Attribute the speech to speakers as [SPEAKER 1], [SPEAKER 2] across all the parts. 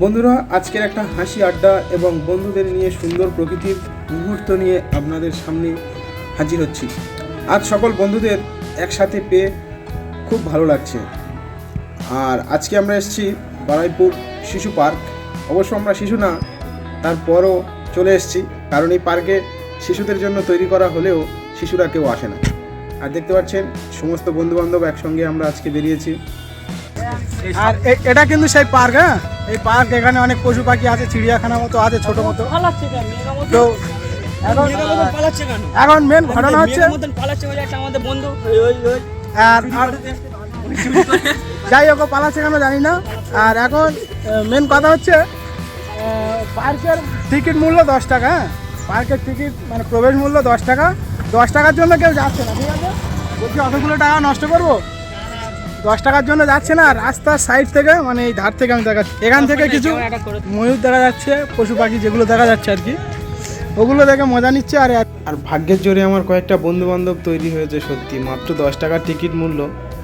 [SPEAKER 1] বন্ধুরা, আজকের একটা হাসি আড্ডা এবং বন্ধুদের নিয়ে সুন্দর প্রকৃতির মুহূর্ত নিয়ে আপনাদের সামনে হাজির হচ্ছি। আজ সকল বন্ধুদের একসাথে পেয়ে খুব ভালো লাগছে। আর আজকে আমরা এসেছি বারাইপুর শিশু পার্ক। অবশ্য আমরা শিশু না, তারপরও চলে এসেছি, কারণ এই পার্কে শিশুদের জন্য তৈরি করা হলেও শিশুরা কেউ আসে না। আর দেখতে পাচ্ছেন, সমস্ত বন্ধুবান্ধব একসঙ্গে আমরা আজকে বেরিয়েছি।
[SPEAKER 2] আর এ- এটা কিন্তু সেই পার্ক হ্যাঁ? এই পার্ক এখানে অনেক পশু পাখি আছে চিড়িয়াখানা মতো আছে ছোট মতো। তো এখন মেন ঘটনা হচ্ছে
[SPEAKER 3] আমাদের বন্ধু।
[SPEAKER 2] আর যাই হোক পালাচ্ছে কেন জানি না। আর এখন মেন কথা হচ্ছে পার্কের টিকিট মূল্য দশ টাকা হ্যাঁ? পার্কের টিকিট মানে প্রবেশ মূল্য দশ টাকা। দশ টাকার জন্য কেউ যাচ্ছে না ঠিক আছে? বলছি অতগুলো টাকা নষ্ট করব? দশ টাকার জন্য যাচ্ছে না রাস্তার সাইড থেকে মানে এই ধার থেকে আমি দেখাচ্ছি। এখান থেকে কিছু ময়ূর দেখা যাচ্ছে পশু পাখি যেগুলো দেখা যাচ্ছে আর কি। ওগুলো দেখে মজা নিচ্ছে আর
[SPEAKER 1] আর ভাগ্যের জোরে আমার কয়েকটা বন্ধু বান্ধব তৈরি হয়েছে সত্যি। মাত্র দশ টাকার টিকিট মূল্য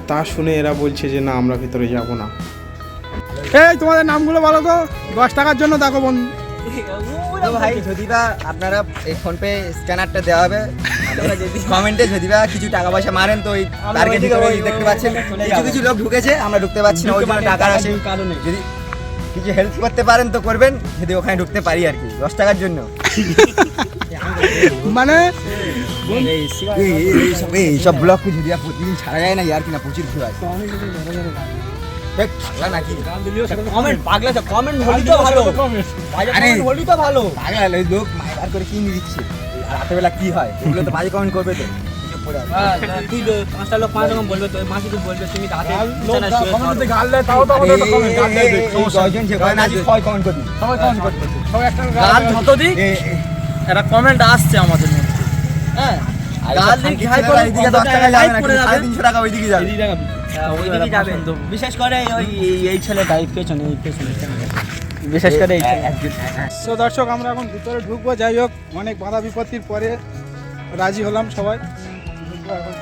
[SPEAKER 1] তা শুনে এরা বলছে যে না আমরা ভিতরে যাব না।
[SPEAKER 2] এই তোমাদের নামগুলো বলো তো। দশ টাকার জন্য দেখো বন্ধু।
[SPEAKER 4] ভাই যদি বা আপনারা এই ফোনপে স্ক্যানারটা দেওয়া হবে কমেন্টে যদি বা কিছু টাকা পয়সা মারেন তো ওই দেখতে পাচ্ছেন। কিছু কিছু লোক ঢুকেছে আমরা ঢুকতে পারছি না ওই জন্য টাকা আসে।
[SPEAKER 3] কারণে
[SPEAKER 4] যদি কিছু হেল্প করতে পারেন তো করবেন যদি ওখানে ঢুকতে পারি আর কি দশ টাকার জন্য।
[SPEAKER 2] মানে?
[SPEAKER 4] এই এই- এই সব এই সব ব্লগ যদি আর প্রতিদিন ছাড়া যায় না আর কি না প্রচুর আছে
[SPEAKER 3] কমেন্ট পাগলা কমেন্ট ভালো।
[SPEAKER 4] আরে।
[SPEAKER 3] কমেন্ট হলি তো ভালো।
[SPEAKER 4] পাগলা লোক মাইবার করে কিনে দিচ্ছে? রাতের কি হয়? এগুলো তো বাজে কমেন্ট করবে তো। এসব পড়ে আছে।
[SPEAKER 3] তুই পাঁচটা লোক পাঁচ রকম বলবে তো মাসি তো বলবে তুমি রাতে বিছানায় শুয়ে খাও।
[SPEAKER 2] তাও
[SPEAKER 4] আরে, এই- এই দশজন যে কয় না আজকে ছয় কমেন্ট করবি
[SPEAKER 3] গাল যত দিক একটা কমেন্ট আসছে আমাদের মধ্যে। হ্যাঁ গাল দিক হাই করে
[SPEAKER 4] এদিকে দশ টাকা যাবে না কিন্তু সাড়ে তিনশো টাকা ওইদিকে যাবে।
[SPEAKER 3] হ্যাঁ, ওইদিকে যাবে। বিশেষ করে ওই এই- এই ছেলেটা এই পেছনে এই পেছনে। বিশেষ করে এই ছেলেটা।
[SPEAKER 2] সো দর্শক আমরা এখন ভিতরে ঢুকবো। যাই হোক অনেক বাধা বিপত্তির পরে রাজি হলাম সবাই। ঢুকবো এখন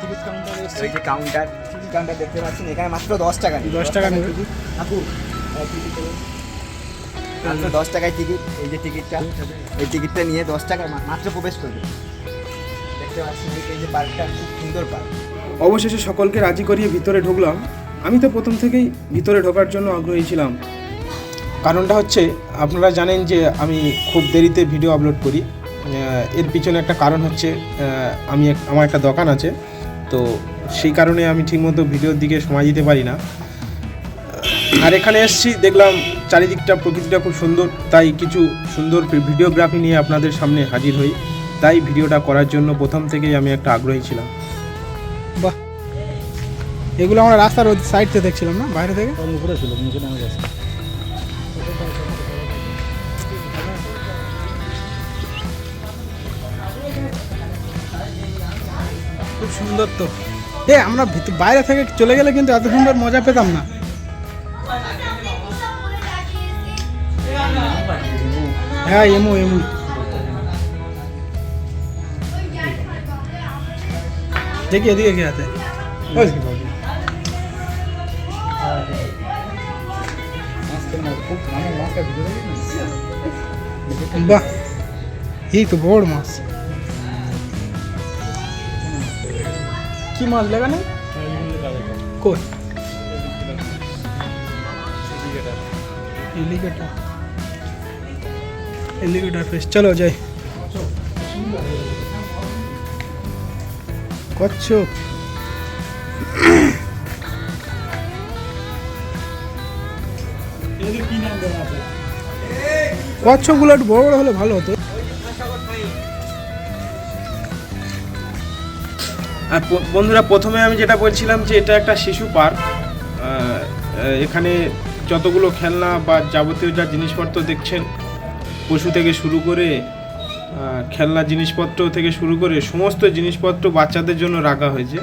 [SPEAKER 2] টিকিট কাউন্টারে
[SPEAKER 4] কাউন্টার দেখতে পাচ্ছেন এখানে মাত্র দশ টাকা নিয়ে।
[SPEAKER 2] দশ টাকা নেবে
[SPEAKER 4] মাত্র দশ টাকায় টিকিট এই যে টিকিটটা এই টিকিটটা নিয়ে দশ টাকা মাত্র প্রবেশ করবে। দেখতে পাচ্ছেন এই- এই যে পার্কটা খুব সুন্দর পার্ক
[SPEAKER 1] অবশেষে সকলকে রাজি করিয়ে ভিতরে ঢুকলাম। আমি তো প্রথম থেকেই ভিতরে ঢোকার জন্য আগ্রহী ছিলাম। কারণটা হচ্ছে আপনারা জানেন যে আমি খুব দেরিতে ভিডিও আপলোড করি। এর পিছনে একটা কারণ হচ্ছে আমি এক- আমার একটা দোকান আছে। তো সেই কারণে আমি ঠিকমতো ভিডিওর দিকে সময় দিতে পারি না। আর এখানে এসছি দেখলাম চারিদিকটা প্রকৃতিটা খুব সুন্দর তাই কিছু সুন্দর ভিডিওগ্রাফি নিয়ে আপনাদের সামনে হাজির হই। তাই ভিডিওটা করার জন্য প্রথম থেকেই আমি একটা আগ্রহী ছিলাম।
[SPEAKER 2] বাহ। এগুলো আমরা রাস্তার ওই সাইড থেকে দেখছিলাম না? বাইরে থেকে? খুব সুন্দর তো। এ আমরা ভিত- বাইরে থেকে চলে গেলে কিন্তু এত সুন্দর মজা পেতাম না। হ্যাঁ এমু এমু দেখি এদিকে কে আছে। ওই দেখি বাবু। বাহ, এই তো কি মাছ লেগা নেই? কই? এলিগেটার এলিগেটার চলো যাই। কচ্ছপ কচ্ছপগুলো একটু বড় বড় হলে ভালো হতো।
[SPEAKER 1] আর বন্ধুরা, প্রথমে আমি যেটা বলছিলাম যে এটা একটা শিশু পার্ক। এখানে যতগুলো খেলনা বা যাবতীয় যা জিনিসপত্র দেখছেন, পশু থেকে শুরু করে খেলনা জিনিসপত্র থেকে শুরু করে সমস্ত জিনিসপত্র বাচ্চাদের জন্য রাখা হয়েছে।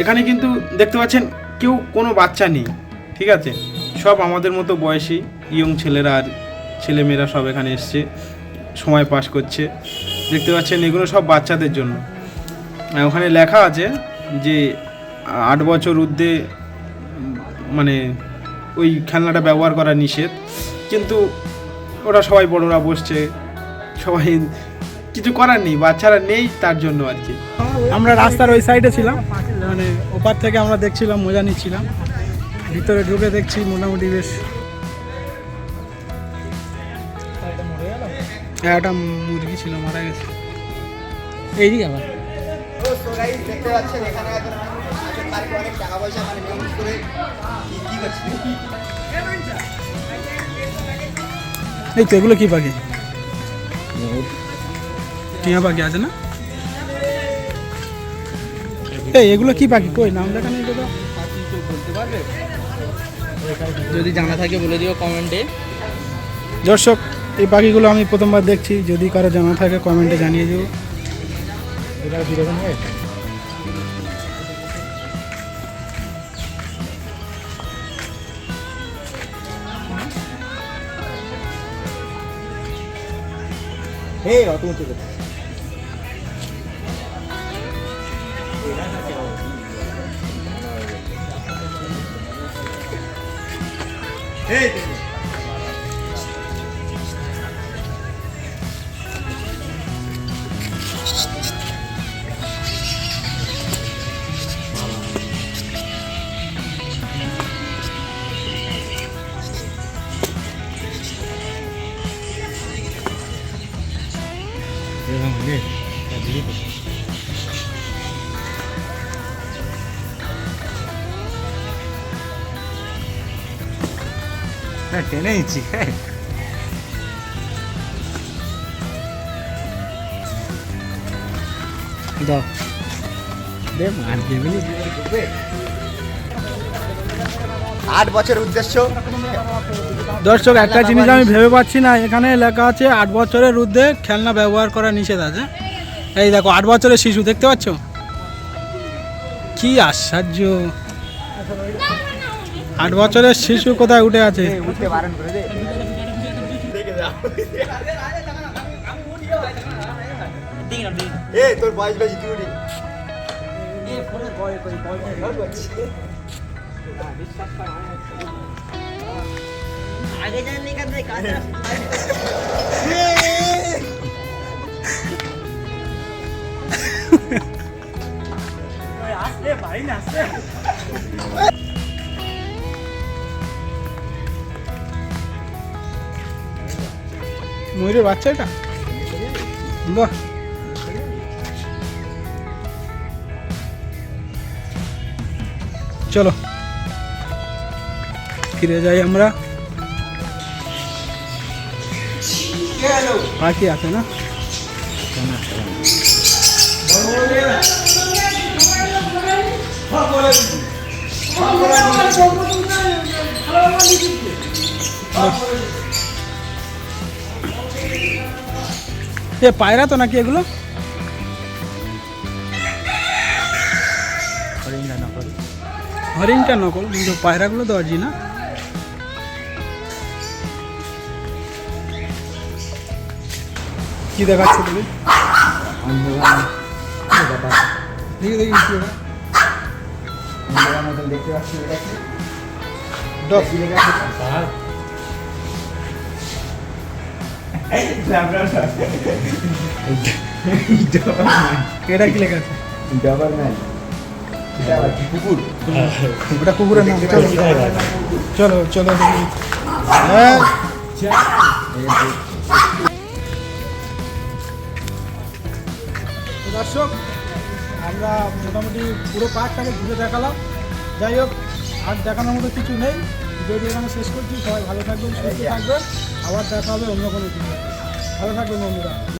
[SPEAKER 1] এখানে কিন্তু দেখতে পাচ্ছেন, কেউ কোনো বাচ্চা নেই, ঠিক আছে? সব আমাদের মতো বয়সী, ইয়ং ছেলেরা আর ছেলেমেয়েরা সব এখানে এসছে, সময় পাস করছে। দেখতে পাচ্ছেন, এগুলো সব বাচ্চাদের জন্য। ওখানে লেখা আছে যে আট বছর ঊর্ধ্বে মানে ওই খেলনাটা ব্যবহার করা নিষেধ। কিন্তু ওরা সবাই বড়রা বসছে সবাই কিছু করার নেই বাচ্চারা নেই তার জন্য আর কি
[SPEAKER 2] আমরা রাস্তার ওই সাইডে ছিলাম মানে ওপার থেকে আমরা দেখছিলাম মজা নিচ্ছিলাম। ভিতরে ঢুকে দেখছি মোটামুটি বেশ। একটা মুরগি ছিল মারা গেছে।
[SPEAKER 3] এইদিকে আমার
[SPEAKER 4] তো so দেখতে পাচ্ছেন এখানে একজন আসলে অনেক টাকা পয়সা মানে manage করে কি কি করছে?
[SPEAKER 2] এই তো এগুলো কি পাখি? টিয়া পাখি আছে না? এই এগুলো কি পাখি? কই নাম লেখা নেই তো
[SPEAKER 3] বলতে পারবে যদি জানা থাকে বলে দিও কমেন্টে।
[SPEAKER 2] দর্শক এই পাখিগুলো আমি প্রথমবার দেখছি। যদি কারও জানা থাকে কমেন্টে জানিয়ে দিও।
[SPEAKER 4] এই অত উঁচু করছে এই টেনে নিচ্ছি
[SPEAKER 2] দাও। দে মার দেবে
[SPEAKER 4] আট বছর উদ্দেশ্য।
[SPEAKER 2] দর্শক একটা জিনিস আমি ভেবে পাচ্ছি না এখানে লেখা আছে আট বছরের ঊর্ধ্বে খেলনা ব্যবহার করা নিষেধ আছে। এই দেখো আট বছরের শিশু দেখতে পাচ্ছ? কি আশ্চর্য। আট বছরের শিশু কোথায় উঠে আছে?
[SPEAKER 4] উঠতে বারণ করে দে এ তোর
[SPEAKER 2] ময়ূরের বাচ্চা এটা? চলো। ফিরে যাই আমরা। পাখি আছে না? এ পায়রা তো নাকি এগুলো? হরিণটা নকল। কিন্তু পায়রাগুলো তো না কি দেখাচ্ছে তুমি? দেখি দেখি কি ওটা?
[SPEAKER 4] দেখতে পাচ্ছি এটা কি লেখা আছে? কুকুর।
[SPEAKER 2] ওটা কুকুরের নাম চলো চলো হ্যাঁ। দর্শক আমরা মোটামুটি পুরো পার্কটাকে ঘুরে দেখালাম। যাই হোক আর দেখানোর মতো কিছু নেই। ভিডিওটি এখানে শেষ করছি। সবাই ভালো থাকবেন সুস্থ থাকবেন। আবার দেখা হবে অন্য কোনো কিছু ভালো থাকবেন বন্ধুরা।